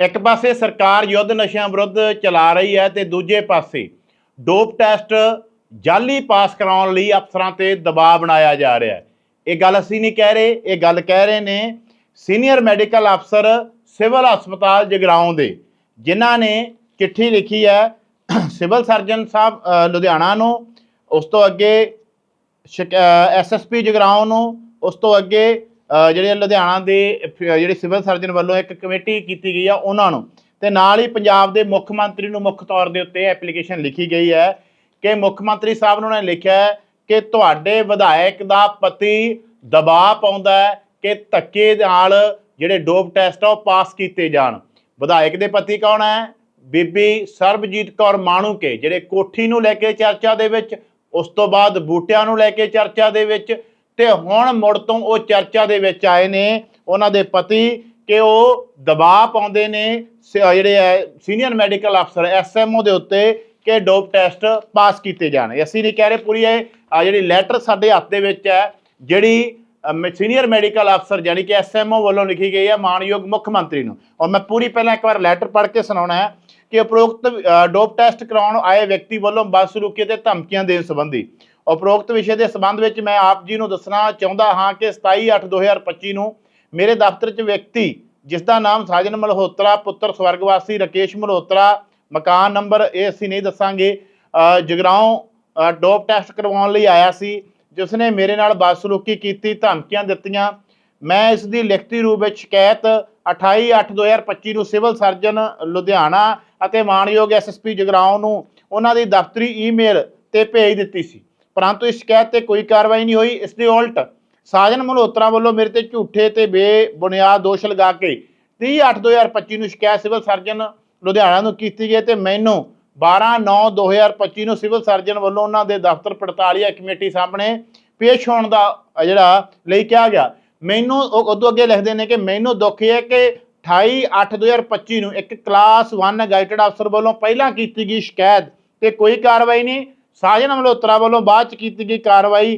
ਇੱਕ ਪਾਸੇ ਸਰਕਾਰ ਯੁੱਧ ਨਸ਼ਿਆਂ ਵਿਰੁੱਧ ਚਲਾ ਰਹੀ ਹੈ ਤੇ ਦੂਜੇ ਪਾਸੇ ਡੋਪ ਟੈਸਟ ਜਾਲੀ ਪਾਸ ਕਰਾਉਣ ਲਈ ਅਫਸਰਾਂ ਤੇ ਦਬਾਅ ਬਣਾਇਆ ਜਾ ਰਿਹਾ ਹੈ। ਇਹ ਗੱਲ ਅਸੀਂ ਨਹੀਂ ਕਹਿ ਰਹੇ, ਇਹ ਗੱਲ ਕਹਿ ਰਹੇ ਨੇ ਸੀਨੀਅਰ ਮੈਡੀਕਲ ਅਫਸਰ ਸਿਵਲ ਹਸਪਤਾਲ ਜਗਰਾਉਂ ਦੇ, ਜਿਨ੍ਹਾਂ ਨੇ ਚਿੱਠੀ ਲਿਖੀ ਹੈ ਸਿਵਲ ਸਰਜਨ ਸਾਹਿਬ ਲੁਧਿਆਣਾ ਨੂੰ, ਉਸ ਤੋਂ ਅੱਗੇ ਐਸਐਸਪੀ ਜਗਰਾਉਂ ਨੂੰ, ਉਸ ਤੋਂ ਅੱਗੇ ਜਿਹੜੇ ਲੁਧਿਆਣਾ ਦੇ ਫ- ਜਿਹੜੇ ਸਿਵਲ ਸਰਜਨ ਵੱਲੋਂ ਇੱਕ ਕਮੇਟੀ ਕੀਤੀ ਗਈ ਆ, ਉਹਨਾਂ ਨੂੰ। ਤੇ ਨਾਲ ਹੀ ਪੰਜਾਬ ਦੇ ਮੁੱਖ ਮੰਤਰੀ ਨੂੰ ਮੁੱਖ ਤੌਰ ਦੇ ਉੱਤੇ ਐਪਲੀਕੇਸ਼ਨ ਲਿਖੀ ਗਈ ਹੈ ਕਿ ਮੁੱਖ ਮੰਤਰੀ ਸਾਹਿਬ ਨੂੰ ਉਹਨਾਂ ਨੇ ਲਿਖਿਆ ਕਿ ਤੁਹਾਡੇ ਵਿਧਾਇਕ ਦਾ ਪਤੀ ਦਬਾਅ ਪਾਉਂਦਾ ਹੈ ਕਿ ਧੱਕੇ ਨਾਲ ਜਿਹੜੇ ਡੋਪ ਟੈਸਟ ਆ ਉਹ ਪਾਸ ਕੀਤੇ ਜਾਣ। ਵਿਧਾਇਕ ਦੇ ਪਤੀ ਕੌਣ ਹੈ? ਬੀਬੀ ਸਰਬਜੀਤ ਕੌਰ ਮਾਣੂਕੇ, ਜਿਹੜੇ ਕੋਠੀ ਨੂੰ ਲੈ ਕੇ ਚਰਚਾ ਦੇ ਵਿੱਚ, ਉਸ ਤੋਂ ਬਾਅਦ ਬੂਟਿਆਂ ਨੂੰ ਲੈ ਕੇ ਚਰਚਾ ਦੇ ਵਿੱਚ ਤੇ ਹੁਣ ਮੁੜ ਤੋਂ ਉਹ ਚਰਚਾ ਦੇ ਵਿੱਚ ਆਏ ਨੇ, ਉਹਨਾਂ ਦੇ ਪਤੀ ਕਿ ਉਹ ਦਬਾਅ ਪਾਉਂਦੇ ਨੇ, ਸ- ਜਿਹੜੇ ਹੈ ਸੀਨੀਅਰ ਮੈਡੀਕਲ ਅਫਸਰ ਐਸਐਮਓ ਦੇ ਉੱਤੇ ਕਿ ਡੋਪ ਟੈਸਟ ਪਾਸ ਕੀਤੇ ਜਾਣ। ਅਸੀਂ ਨਹੀਂ ਕਹਿ ਰਹੇ ਪੂਰੀ ਇਹ ਜਿਹੜੀ ਲੈਟਰ ਸਾਡੇ ਹੱਥ ਦੇ ਵਿੱਚ ਹੈ, ਜਿਹੜੀ ਸੀਨੀਅਰ ਮੈਡੀਕਲ ਅਫਸਰ ਯਾਨੀ ਕਿ ਐਸਐਮਓ ਵੱਲੋਂ ਲਿਖੀ ਗਈ ਹੈ ਮਾਨਯੋਗ ਮੁੱਖ ਮੰਤਰੀ ਨੂੰ। ਔਰ ਮੈਂ ਪੂਰੀ ਪਹਿਲਾਂ ਇੱਕ ਵਾਰ ਲੈਟਰ ਪੜ੍ਹ ਕੇ ਸੁਣਾਉਣਾ ਹੈ ਕਿ ਉਪਰੋਕਤ ਡੋਪ ਟੈਸਟ ਕਰਾਉਣ ਆਏ ਵਿਅਕਤੀ ਵੱਲੋਂ ਬਦਸਲੂਕੀ ਤੇ ਧਮਕੀਆਂ ਦੇਣ ਸੰਬੰਧੀ ਉਪਰੋਕਤ ਵਿਸ਼ੇ ਦੇ ਸੰਬੰਧ ਵਿੱਚ ਮੈਂ ਆਪ ਜੀ ਨੂੰ ਦੱਸਣਾ ਚਾਹੁੰਦਾ ਹਾਂ ਕਿ 27/8/2025 ਨੂੰ ਮੇਰੇ ਦਫ਼ਤਰ 'ਚ ਵਿਅਕਤੀ ਜਿਸ ਦਾ ਨਾਮ ਸਾਜਨ ਮਲਹੋਤਰਾ ਪੁੱਤਰ ਸਵਰਗਵਾਸੀ ਰਕੇਸ਼ ਮਲਹੋਤਰਾ ਮਕਾਨ ਨੰਬਰ ਇਹ ਅਸੀਂ ਨਹੀਂ ਦੱਸਾਂਗੇ ਅ, ਜਗਰਾਉਂ ਡੋਪ ਟੈਸਟ ਕਰਵਾਉਣ ਲਈ ਆਇਆ ਸੀ ਜਿਸ ਨੇ ਮੇਰੇ ਨਾਲ ਬਦਸਲੂਕੀ ਕੀਤੀ ਧਮਕੀਆਂ ਦਿੱਤੀਆਂ। ਮੈਂ ਇਸ ਦੀ ਲਿਖਤੀ ਰੂਪ ਵਿੱਚ ਸ਼ਿਕਾਇਤ 28/8/2025 ਨੂੰ ਸਿਵਲ ਸਰਜਨ ਲੁਧਿਆਣਾ ਅਤੇ ਮਾਨਯੋਗ ਐਸਐਸਪੀ ਜਗਰਾਉਂ ਨੂੰ ਉਹਨਾਂ ਦੀ ਦਫ਼ਤਰੀ ਈਮੇਲ ਤੇ ਭੇਜ ਦਿੱਤੀ ਸੀ। ਪਰੰਤੂ ਇਸ ਸ਼ਿਕਾਇਤ ਤੇ ਕੋਈ ਕਾਰਵਾਈ ਨਹੀਂ ਹੋਈ। ਇਸ ਦੇ ਉਲਟ ਸਾਜਨ ਮਲਹੋਤਰਾ ਵੱਲੋਂ ਮੇਰੇ ਤੇ ਝੂਠੇ ਤੇ ਬੇਬੁਨਿਆਦ ਦੋਸ਼ ਲਗਾ ਕੇ 30/8/2025 ਨੂੰ ਸ਼ਿਕਾਇਤ ਸਿਵਲ ਸਰਜਨ ਲੁਧਿਆਣਾ ਨੂੰ ਕੀਤੀ ਗਈ ਤੇ ਮੈਨੂੰ 12/9/2025 ਨੂੰ ਸਿਵਲ ਸਰਜਨ ਵੱਲੋਂ ਉਹਨਾਂ ਦੇ ਦਫ਼ਤਰ ਪੜਤਾਲੀਆ ਕਮੇਟੀ ਸਾਹਮਣੇ ਪੇਸ਼ ਹੋਣ ਦਾ ਜਿਹੜਾ ਲਈ ਕਿਹਾ ਗਿਆ। ਮੈਨੂੰ ਉਦੋਂ ਅੱਗੇ ਲਿਖਦੇ ਨੇ ਕਿ ਮੈਨੂੰ ਦੁੱਖ ਇਹ ਹੈ ਕਿ 28/8/2025 ਨੂੰ ਇੱਕ ਕਲਾਸ 1 ਗਾਈਡਡ ਅਫਸਰ ਵੱਲੋਂ ਪਹਿਲਾਂ ਕੀਤੀ ਗਈ ਸ਼ਿਕਾਇਤ ਤੇ ਕੋਈ ਕਾਰਵਾਈ ਨਹੀਂ। ਸਾਜਨ ਮਲਹੋਤਰਾ ਵੱਲੋਂ ਬਾਅਦ ਚ ਕੀਤੀ ਗਈ ਕਾਰਵਾਈ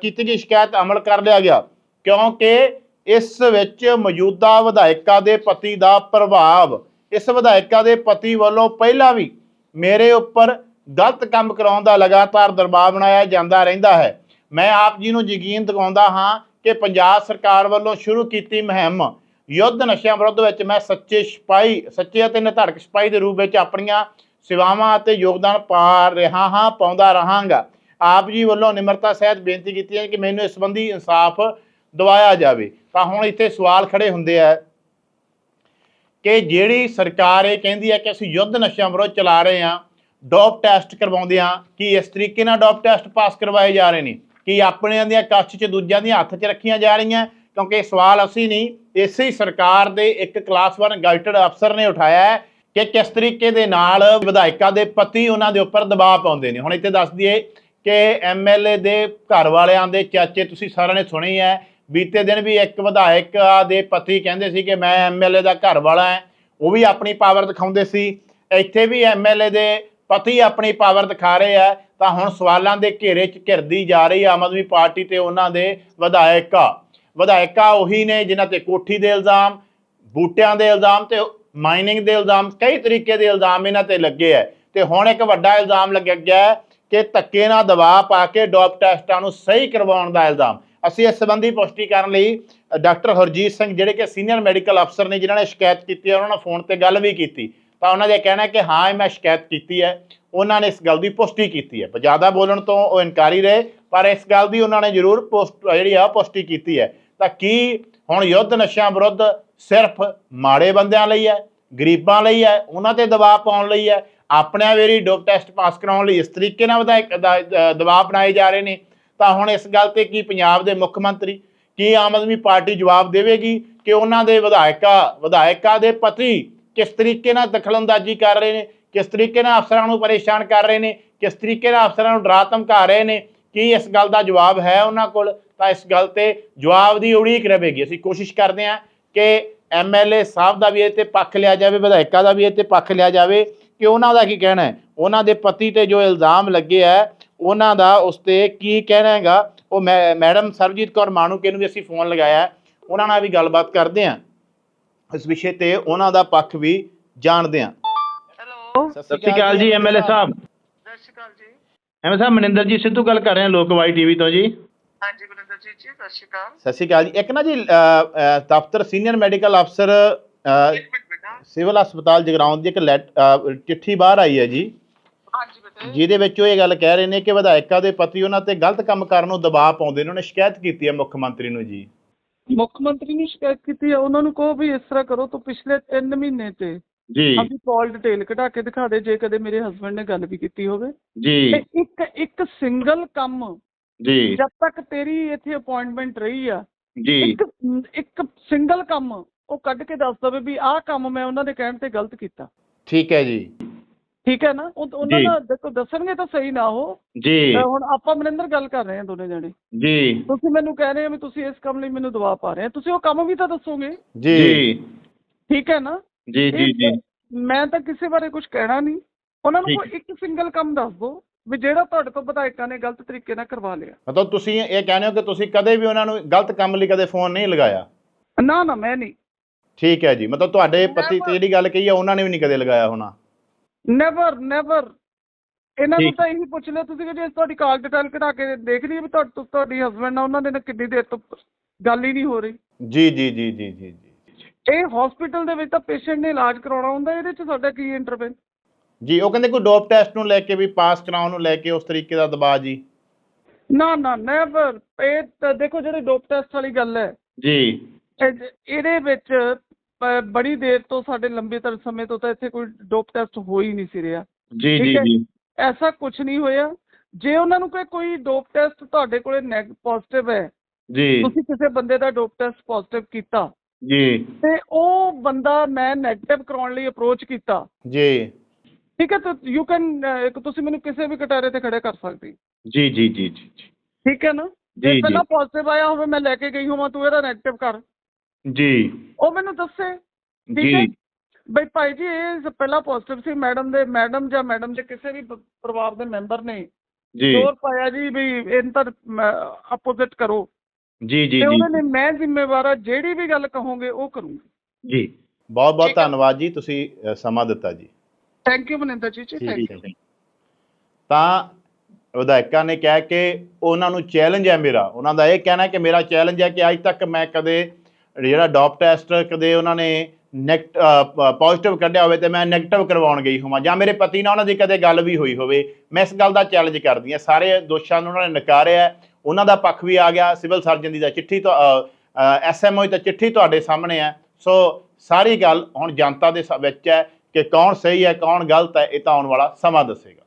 ਕੀਤੀ ਗਈ ਸ਼ਿਕਾਇਤ ਅਮਲ ਕਰ ਲਿਆ ਗਿਆ, ਕਿਉਂਕਿ ਇਸ ਵਿੱਚ ਮੌਜੂਦਾ ਵਿਧਾਇਕਾ ਦੇ ਪਤੀ ਦਾ ਪ੍ਰਭਾਵ, ਇਸ ਵਿਧਾਇਕਾ ਦੇ ਪਤੀ ਵੱਲੋਂ ਪਹਿਲਾਂ ਵੀ ਮੇਰੇ ਉੱਪਰ ਗਲਤ ਕੰਮ ਕਰਾਉਣ ਦਾ ਲਗਾਤਾਰ ਦਰਬਾਰ ਬਣਾਇਆ ਜਾਂਦਾ ਰਹਿੰਦਾ ਹੈ। ਮੈਂ ਆਪ ਜੀ ਨੂੰ ਯਕੀਨ ਦਿਵਾਉਂਦਾ ਹਾਂ ਕਿ ਪੰਜਾਬ ਸਰਕਾਰ ਵੱਲੋਂ ਸ਼ੁਰੂ ਕੀਤੀ ਮੁਹਿੰਮ, ਯੁੱਧ ਨਸ਼ਿਆਂ ਵਿਰੁੱਧ ਵਿੱਚ ਮੈਂ ਸੱਚੇ ਸਿਪਾਹੀ, ਸੱਚੇ ਅਤੇ ਨਿਧੜਕ ਸਿਪਾਹੀ ਦੇ ਰੂਪ ਵਿੱਚ ਆਪਣੀਆਂ ਸੇਵਾਵਾਂ ਅਤੇ ਯੋਗਦਾਨ ਪਾ ਰਿਹਾ ਹਾਂ, ਪਾਉਂਦਾ ਰਹਾਂਗਾ। ਆਪ ਜੀ ਵੱਲੋਂ ਨਿਮਰਤਾ ਸਹਿਤ ਬੇਨਤੀ ਕੀਤੀ ਹੈ ਕਿ ਮੈਨੂੰ ਇਸ ਸੰਬੰਧੀ ਇਨਸਾਫ ਦਿਵਾਇਆ ਜਾਵੇ। ਤਾਂ ਹੁਣ ਇੱਥੇ ਸਵਾਲ ਖੜੇ ਹੁੰਦੇ ਆ ਕਿ ਜਿਹੜੀ ਸਰਕਾਰ ਇਹ ਕਹਿੰਦੀ ਹੈ ਕਿ ਅਸੀਂ ਯੁੱਧ ਨਸ਼ਿਆਂ ਵਿਰੁੱਧ ਚਲਾ ਰਹੇ ਹਾਂ, ਡੋਪ ਟੈਸਟ ਕਰਵਾਉਂਦੇ ਹਾਂ, ਕਿ ਇਸ ਤਰੀਕੇ ਨਾਲ ਡੋਪ ਟੈਸਟ ਪਾਸ ਕਰਵਾਏ ਜਾ ਰਹੇ ਨੇ? ਕਿ ਆਪਣਿਆਂ ਦੀਆਂ ਕੱਛ 'ਚ ਦੂਜਿਆਂ ਦੀਆਂ ਹੱਥ 'ਚ ਰੱਖੀਆਂ ਜਾ ਰਹੀਆਂ? ਕਿਉਂਕਿ ਸਵਾਲ ਅਸੀਂ ਨਹੀਂ, ਇਸੇ ਸਰਕਾਰ ਦੇ ਇੱਕ ਕਲਾਸ 1 ਗਾਈਟਡ ਅਫਸਰ ਨੇ ਉਠਾਇਆ ਹੈ ਕਿ ਕਿਸ ਤਰੀਕੇ ਦੇ ਨਾਲ ਵਿਧਾਇਕਾਂ ਦੇ ਪਤੀ ਉਹਨਾਂ ਦੇ ਉੱਪਰ ਦਬਾਅ ਪਾਉਂਦੇ ਨੇ। ਹੁਣ ਇੱਥੇ ਦੱਸ ਦਈਏ ਕਿ ਐਮਐਲਏ ਦੇ ਘਰ ਵਾਲਿਆਂ ਦੇ ਚਾਚੇ ਤੁਸੀਂ ਸਾਰਿਆਂ ਨੇ ਸੁਣੀ ਹੈ ਬੀਤੇ ਦਿਨ ਵੀ ਇੱਕ ਵਿਧਾਇਕ ਦੇ ਪਤੀ ਕਹਿੰਦੇ ਸੀ ਕਿ ਮੈਂ ਐਮਐਲਏ ਦਾ ਘਰ ਵਾਲਾ ਹਾਂ, ਉਹ ਵੀ ਆਪਣੀ ਪਾਵਰ ਦਿਖਾਉਂਦੇ ਸੀ। ਇੱਥੇ ਵੀ ਐਮਐਲਏ ਦੇ ਪਤੀ ਆਪਣੀ ਪਾਵਰ ਦਿਖਾ ਰਹੇ ਆ। ਤਾਂ ਹੁਣ ਸਵਾਲਾਂ ਦੇ ਘੇਰੇ 'ਚ ਘਿਰਦੀ ਜਾ ਰਹੀ ਆਮ ਆਦਮੀ ਪਾਰਟੀ ਤੇ ਉਹਨਾਂ ਦੇ ਵਿਧਾਇਕਾ। ਵਿਧਾਇਕਾ ਉਹੀ ਨੇ ਜਿਨ੍ਹਾਂ ਤੇ ਕੋਠੀ ਦੇ ਇਲਜ਼ਾਮ, ਬੂਟਿਆਂ ਦੇ ਇਲਜ਼ਾਮ ਤੇ ਮਾਈਨਿੰਗ ਦੇ ਇਲਜ਼ਾਮ, ਕਈ ਤਰੀਕੇ ਦੇ ਇਲਜ਼ਾਮ ਇਹਨਾਂ ਤੇ ਲੱਗੇ ਆ ਤੇ ਹੁਣ ਇੱਕ ਵੱਡਾ ਇਲਜ਼ਾਮ ਲੱਗਿਆ ਗਿਆ ਕਿ ਧੱਕੇ ਨਾਲ ਦਬਾਅ ਪਾ ਕੇ ਡੋਪ ਟੈਸਟਾਂ ਨੂੰ ਸਹੀ ਕਰਵਾਉਣ ਦਾ ਇਲਜ਼ਾਮ। ਅਸੀਂ ਇਸ ਸੰਬੰਧੀ ਪੁਸ਼ਟੀ ਕਰਨ ਲਈ ਡਾਕਟਰ ਹਰਜੀਤ ਸਿੰਘ, ਜਿਹੜੇ ਕਿ ਸੀਨੀਅਰ ਮੈਡੀਕਲ ਅਫਸਰ ਨੇ, ਜਿਨ੍ਹਾਂ ਨੇ ਸ਼ਿਕਾਇਤ ਕੀਤੀ ਹੈ ਉਹਨਾਂ ਨਾਲ ਫੋਨ ਤੇ ਗੱਲ ਵੀ ਕੀਤੀ। ਤਾਂ ਉਹਨਾਂ ਦੇ ਕਹਿਣਾ ਕਿ ਹਾਂ, ਇਹ ਮੈਂ ਸ਼ਿਕਾਇਤ ਕੀਤੀ ਹੈ ਉਹਨਾਂ ਨੇ ਇਸ ਗੱਲ ਦੀ ਪੁਸ਼ਟੀ ਕੀਤੀ ਹੈ ਜ਼ਿਆਦਾ ਬੋਲਣ ਤੋਂ ਉਹ ਇਨਕਾਰੀ ਰਹੇ, ਪਰ ਇਸ ਗੱਲ ਦੀ ਉਹਨਾਂ ਨੇ ਜ਼ਰੂਰ ਪੋਸਟ, ਜਿਹੜੀ ਆ, ਪੁਸ਼ਟੀ ਕੀਤੀ ਹੈ ਤਾਂ ਕੀ ਹੁਣ ਯੁੱਧ ਨਸ਼ਿਆਂ ਵਿਰੁੱਧ ਸਿਰਫ ਮਾੜੇ ਬੰਦਿਆਂ ਲਈ ਹੈ, ਗਰੀਬਾਂ ਲਈ ਹੈ, ਉਹਨਾਂ ਤੇ ਦਬਾਅ ਪਾਉਣ ਲਈ ਹੈ। ਆਪਣਿਆਂ ਵੇਰੀ ਡੋਪ ਟੈਸਟ ਪਾਸ ਕਰਾਉਣ ਲਈ ਇਸ ਤਰੀਕੇ ਨਾਲ ਵਿਧਾਇਕ ਦਬਾਅ ਬਣਾਏ ਜਾ ਰਹੇ ਨੇ। ਤਾਂ ਹੁਣ ਇਸ ਗੱਲ ਤੇ ਕੀ ਪੰਜਾਬ ਦੇ ਮੁੱਖ ਮੰਤਰੀ, ਕੀ ਆਮ ਆਦਮੀ ਪਾਰਟੀ ਜਵਾਬ ਦੇਵੇਗੀ ਕਿ ਉਹਨਾਂ ਦੇ ਵਿਧਾਇਕਾ ਵਿਧਾਇਕਾ ਦੇ ਪਤੀ ਕਿਸ ਤਰੀਕੇ ਨਾਲ ਦਖਲਅੰਦਾਜ਼ੀ ਕਰ ਰਹੇ ਨੇ, ਕਿਸ ਤਰੀਕੇ ਨਾਲ ਅਫਸਰਾਂ ਨੂੰ ਪਰੇਸ਼ਾਨ ਕਰ ਰਹੇ ਨੇ, ਕਿਸ ਤਰੀਕੇ ਨਾਲ ਅਫਸਰਾਂ ਨੂੰ ਡਰਾ ਧਮਕਾ ਰਹੇ ਨੇ, ਕੀ ਇਸ ਗੱਲ ਦਾ ਜਵਾਬ ਹੈ ਉਹਨਾਂ ਕੋਲ? ਤਾਂ ਇਸ ਗੱਲ ਤੇ ਜਵਾਬ ਦੀ ਉਡੀਕ ਰਹੇਗੀ। ਅਸੀਂ ਕੋਸ਼ਿਸ਼ ਕਰਦੇ ਹਾਂ ਕਿ ਐਮਐਲਏ ਸਾਹਿਬ ਦਾ ਵੀ ਇਹ ਤੇ ਪੱਖ ਲਿਆ ਜਾਵੇ ਵਿਧਾਇਕਾਂ ਦਾ ਵੀ ਇਹ ਤੇ ਪੱਖ ਲਿਆ ਜਾਵੇ ਕਿ ਉਹਨਾਂ ਦਾ ਕੀ ਕਹਿਣਾ ਹੈ? ਉਹਨਾਂ ਦੇ ਪਤੀ ਤੇ ਜੋ ਇਲਜ਼ਾਮ ਲੱਗੇ ਹੈ ਉਹਨਾਂ ਦਾ ਉਸ ਤੇ ਕੀ ਕਹਿਣਾ ਹੈਗਾ? ਉਹ ਮੈ- ਮੈਡਮ ਸਰਬਜੀਤ ਕੌਰ ਮਾਣੂਕੇ ਨੂੰ ਵੀ ਅਸੀਂ ਫੋਨ ਲਗਾਇਆ ਹੈ। ਉਹਨਾਂ ਨਾਲ ਵੀ ਗੱਲਬਾਤ ਕਰਦੇ ਹਾਂ। ਇਸ ਵਿਸ਼ੇ ਤੇ ਉਹਨਾਂ ਦਾ ਪੱਖ ਵੀ ਜਾਣਦੇ ਹਾਂ। ਹੈਲੋ। ਸਤਿ ਸ਼੍ਰੀ ਅਕਾਲ ਜੀ ਐਮਐਲਏ ਸਾਹਿਬ। ਸਤਿ ਸ਼੍ਰੀ ਅਕਾਲ ਜੀ। ਐਮਐਲਏ ਸਾਹਿਬ ਮਨਿੰਦਰ ਜੀ ਸਿੱਧੂ ਗੱਲ ਕਰ ਰਹੇ ਹਾਂ ਲੋਕਵਾਈ ਟੀਵੀ ਤੋਂ ਜੀ। ਹਾਂਜੀ ਜੀ ਜੀ ਸਤਿ ਸ਼੍ਰੀ ਅਕਾਲ। ਸਤਿ ਸ਼੍ਰੀ ਅਕਾਲ ਜੀ। ਇੱਕ ਨਾ ਜੀ ਦਫ਼ਤਰ ਸੀਨੀਅਰ ਮੈਡੀਕਲ ਅਫਸਰ ਅ, ਇੱਕ ਮਿੰਟ ਬੇਟਾ। ਸਿਵਲ ਹਸਪਤਾਲ ਜਗਰਾਉਂ ਦੀ ਇੱਕ ਚਿੱਠੀ ਬਾਹਰ ਆਈ ਹੈ ਜੀ। ਜਿਹਦੇ ਵਿੱਚ ਉਹ ਇਹ ਗੱਲ ਕਹਿ ਰਹੇ ਨੇ ਕਿ ਵਿਧਾਇਕਾਂ ਦੇ ਪਤੀ ਉਹਨਾਂ ਤੇ ਗਲਤ ਕੰਮ ਕਰਨ ਨੂੰ ਦਬਾਅ ਪਾਉਂਦੇ ਨੇ। ਉਹਨੇ ਸ਼ਿਕਾਇਤ ਕੀਤੀ ਹੈ ਮੁੱਖ ਮੰਤਰੀ ਨੂੰ ਜੀ। ਮੁੱਖ ਮੰਤਰੀ ਨੇ ਸ਼ਿਕਾਇਤ ਕੀਤੀ ਹੈ। ਉਹਨਾਂ ਨੂੰ ਕਹੋ ਵੀ ਇਸ ਤਰ੍ਹਾਂ ਕਰੋ ਤਾਂ ਪਿਛਲੇ 3 ਮਹੀਨੇ ਤੇ ਜੀ। ਆਪਣੀ ਕਾਲ ਡਿਟੇਲ ਕਢਾ ਕੇ ਦਿਖਾ ਦੇ। ਜੇ ਕਦੇ ਮੇਰੇ ਹਸਬੰਡ ਨੇ ਗੱਲ ਵੀ ਕੀਤੀ ਹੋਵੇ। ਜੀ। ਇੱਕ ਇੱਕ ਸਿੰਗਲ ਕੰਮ ਜੀ। ਜਦ ਤੱਕ ਤੇਰੀ ਇੱਥੇ ਅਪਾਇੰਟਮੈਂਟ ਰਹੀ ਆ ਜੀ। ਇੱਕ ਇੱਕ ਸਿੰਗਲ ਕੰਮ ਉਹ ਕੱਢ ਕੇ ਦੱਸ ਦਵੇ ਵੀ ਆਹ ਕੰਮ ਮੈਂ ਉਹਨਾਂ ਦੇ ਕਹਿਣ ਤੇ ਗਲਤ ਕੀਤਾ। ਠੀਕ ਹੈ ਜੀ। ਠੀਕ ਹੈ ਨਾ? ਉਹ ਉਹਨਾਂ। ਦਾ ਦੇਖੋ ਦੱਸਣਗੇ ਤਾਂ ਸਹੀ ਨਾ ਉਹ। ਜੀ। ਤਾਂ ਹੁਣ ਆਪਾਂ ਮਨਿੰਦਰ ਗੱਲ ਕਰ ਰਹੇ ਹਾਂ ਦੋਨੇ ਜਣੇ। ਜੀ। ਤੁਸੀਂ ਮੈਨੂੰ ਕਹਿ ਰਹੇ ਹੋ ਵੀ ਤੁਸੀਂ ਇਸ ਕੰਮ ਲਈ ਮੈਨੂੰ ਦਬਾਅ ਪਾ ਰਹੇ ਹੋ। ਤੁਸੀਂ ਉਹ ਕੰਮ ਵੀ ਤਾਂ ਦੱਸੋਗੇ। ਜੀ। ਜੀ। ਠੀਕ ਹੈ ਨਾ? ਜੀ ਜੀ ਜੀ। ਮੈਂ ਤਾਂ ਕਿਸੇ ਬਾਰੇ ਕੁਝ ਕਹਿਣਾ ਨਹੀਂ। ਉਹਨਾਂ ਨੂੰ ਕੋਈ ਇੱਕ ਸਿੰਗਲ ਕੰਮ ਦੱਸ ਦਿਓ। ਵੀ ਜਿਹੜਾ ਤੁਹਾਡੇ ਤੋਂ ਵਿਧਾਇਕਾਂ ਨੇ ਗਲਤ ਤਰੀਕੇ ਨਾਲ ਕਰਵਾ ਲਿਆ। ਮਤਲਬ ਤੁਸੀਂ ਇਹ ਕਹਿੰਦੇ ਹੋ ਕਿ ਤੁਸੀਂ ਕਦੇ ਵੀ ਉਹਨਾਂ ਨੂੰ ਗਲਤ ਕੰਮ ਲਈ ਕਦੇ ਫੋਨ ਨਹੀਂ ਲਗਾਇਆ? ਨਾ ਨਾ ਮੈਂ ਨਹੀਂ। ਠੀਕ ਹੈ ਜੀ ਮਤਲਬ ਤੁਹਾਡੇ ਪਤੀ ਤੇ ਜਿਹੜੀ ਗੱਲ ਕਹੀ ਹੈ ਉਹਨਾਂ ਨੇ ਵੀ ਨਹੀਂ ਕਦੇ ਲਗਾਇਆ ਹੋਣਾ। ਨੈਵਰ ਨੈਵਰ ਇਹਨਾਂ ਨੂੰ। ਤਾਂ ਇਹੀ ਪੁੱਛ ਲਿਆ ਤੁਸੀਂ ਕਿ ਜੇ ਤੁਹਾਡੀ ਕਾਲ ਡਿਟੇਲ ਕਢਾ ਕੇ ਦੇਖ ਲਈ ਵੀ ਤੁਹਾਡੀ ਤੁਹਾਡੀ ਹਸਬੰਡ ਨਾਲ ਉਹਨਾਂ ਦੇ ਨਾਲ ਕਿੰਨੀ ਦੇਰ ਤੋਂ ਗੱਲ ਹੀ ਨਹੀਂ ਹੋ ਰਹੀ। ਜੀ ਜੀ ਜੀ ਜੀ ਜੀ ਜੀ। ਇਹ ਹਸਪੀਟਲ ਦੇ ਵਿੱਚ ਤਾਂ ਪੇਸ਼ੈਂਟ ਨੇ ਇਲਾਜ ਕਰਾਉਣਾ ਹੁੰਦਾ ਇਹਦੇ 'ਚ ਸਾਡਾ ਕੀ ਇੰਟਰਵੈਨ ਜੀ ਉਹ ਕਹਿੰਦੇ ਕੋਈ ਡੋਪ ਟੈਸਟ ਨੂੰ ਲੈ ਕੇ ਵੀ ਪਾਸ ਕਰਾਉਣ ਨੂੰ ਲੈ ਕੇ ਉਸ ਤਰੀਕੇ ਦਾ ਦਬਾਅ ਜੀ। ਨਾ ਨਾ ਨੈਵਰ ਇਹ ਤਾਂ ਦੇਖੋ ਜਿਹੜੇ ਡੋਪ ਟੈਸਟ ਵਾਲੀ ਗੱਲ ਹੈ। ਜੀ। ਇਹ- ਇਹਦੇ ਵਿੱਚ ਬ- ਬੜੀ ਦੇਰ ਤੋਂ ਸਾਡੇ ਲੰਬੇ ਤਰ ਸਮੇਂ ਤੋਂ ਤਾਂ ਇੱਥੇ ਕੋਈ ਡੋਪ ਟੈਸਟ ਹੋ ਹੀ ਨਹੀਂ ਸੀ ਰਿਹਾ। ਜੀ ਜੀ ਹੈ। ਜੀ। ਐਸਾ ਕੁਝ ਨਹੀਂ ਹੋਇਆ। ਜੇ ਉਹਨਾਂ ਨੂੰ ਕੋਈ ਕੋਈ ਡੋਪ ਟੈਸਟ ਤੁਹਾਡੇ ਕੋਲੇ ਨੈਗ ਪੋਜ਼ਿਟਿਵ ਹੈ ਜੀ। ਤੁਸੀਂ ਕਿਸੇ ਬੰਦੇ ਦਾ ਡੋਪ ਟੈਸਟ ਪੋਜ਼ਿਟਿਵ ਕੀਤਾ। ਜੀ। ਤੇ ਉਹ ਬੰਦਾ ਮੈਂ ਨੈਗੇਟਿਵ ਕਰਾਉਣ ਲਈ ਅਪਰੋਚ ਕੀਤਾ। ਜੀ। ਠੀਕ ਹੈ ਤਾਂ ਯੂ ਕੈਨ ਤੁਸੀਂ ਮੈਨੂੰ ਕਿਸੇ ਵੀ ਕਟਾਰੇ ਤੇ ਖੜੇ ਕਰ ਸਕਦੇ ਜੀ ਜੀ ਜੀ ਜੀ ਜੀ। ਠੀਕ ਹੈ ਨਾ? ਜੀ। ਪਹਿਲਾਂ ਪੋਜ਼ਿਟਿਵ ਆਇਆ ਹੋਵੇ ਮੈਂ ਲੈ ਕੇ ਗਈ ਹੋਵਾਂ ਤੂੰ ਇਹਦਾ ਨੈਗੇਟਿਵ ਕਰ। ਜੀ। ਉਹ ਮੈਨੂੰ ਦੱਸੇ ਠੀਕ ਹੈ? ਬਈ ਭਾਈ ਜੀ ਇਹ ਪਹਿਲਾਂ ਪੋਜ਼ਿਟਿਵ ਸੀ ਮੈਡਮ ਦੇ ਮੈਡਮ ਜਾਂ ਮੈਡਮ ਦੇ ਕਿਸੇ ਵੀ ਪਰਿਵਾਰ ਦੇ ਮੈਂਬਰ ਨੇ ਜੀ। ਜ਼ੋਰ ਪਾਇਆ ਜੀ ਵੀ ਇਹਨਾਂ ਤਾਂ ਆਪੋਜ਼ਿਟ ਕਰੋ। ਜੀ ਜੀ ਤੇ ਜੀ। ਉਹਨਾਂ ਨੇ ਮੈਂ ਜ਼ਿੰਮੇਵਾਰ ਆ ਜਿਹੜੀ ਵੀ ਗੱਲ ਕਹੋਗੇ ਉਹ ਕਰੂੰਗੀ। ਜੀ। ਬਹੁਤ ਬਹੁਤ। ਧੰਨਵਾਦ ਜੀ ਤੁਸੀਂ ਸਮਾਂ ਦਿੱਤਾ ਜੀ। ਥੈਂਕ ਯੂ ਮਨਿੰਦਰ ਜੀ ਜੀ ਥੈਂਕ ਯੂ ਤਾਂ ਵਿਧਾਇਕਾਂ ਨੇ ਕਿਹਾ ਕਿ ਉਹਨਾਂ ਨੂੰ ਚੈਲੰਜ ਹੈ ਮੇਰਾ। ਉਹਨਾਂ ਦਾ ਇਹ ਕਹਿਣਾ ਕਿ ਮੇਰਾ ਚੈਲੰਜ ਹੈ ਕਿ ਅੱਜ ਤੱਕ ਮੈਂ ਕਦੇ ਜਿਹੜਾ ਡੋਪ ਟੈਸਟ ਕਦੇ ਉਹਨਾਂ ਨੇ ਨੈਗਟ ਪੋਜ਼ਿਟਿਵ ਕੱਢਿਆ ਹੋਵੇ ਤੇ ਮੈਂ ਨੈਗੇਟਿਵ ਕਰਵਾਉਣ ਗਈ ਹੋਵਾਂ ਜਾਂ ਮੇਰੇ ਪਤੀ ਨਾਲ ਉਹਨਾਂ ਦੀ ਕਦੇ ਗੱਲ ਵੀ ਹੋਈ ਹੋਵੇ। ਮੈਂ ਇਸ ਗੱਲ ਦਾ ਚੈਲੰਜ ਕਰਦੀ ਹਾਂ। ਸਾਰੇ ਦੋਸ਼ਾਂ ਨੂੰ ਉਹਨਾਂ ਨੇ ਨਕਾਰਿਆ। ਉਹਨਾਂ ਦਾ ਪੱਖ ਵੀ ਆ ਗਿਆ। ਸਿਵਲ ਸਰਜਨ ਦੀ ਦਾ ਚਿੱਠੀ ਤੋਂ ਐਸਐਮਓ ਦੀ ਤਾਂ ਚਿੱਠੀ ਤੁਹਾਡੇ ਸਾਹਮਣੇ ਹੈ। ਸੋ ਸਾਰੀ ਗੱਲ ਹੁਣ ਜਨਤਾ ਦੇ ਵਿੱਚ ਹੈ। ਕਿ ਕੌਣ ਸਹੀ ਹੈ ਕੌਣ ਗਲਤ ਹੈ ਇਹ ਤਾਂ ਆਉਣ ਵਾਲਾ ਸਮਾਂ ਦੱਸੇਗਾ।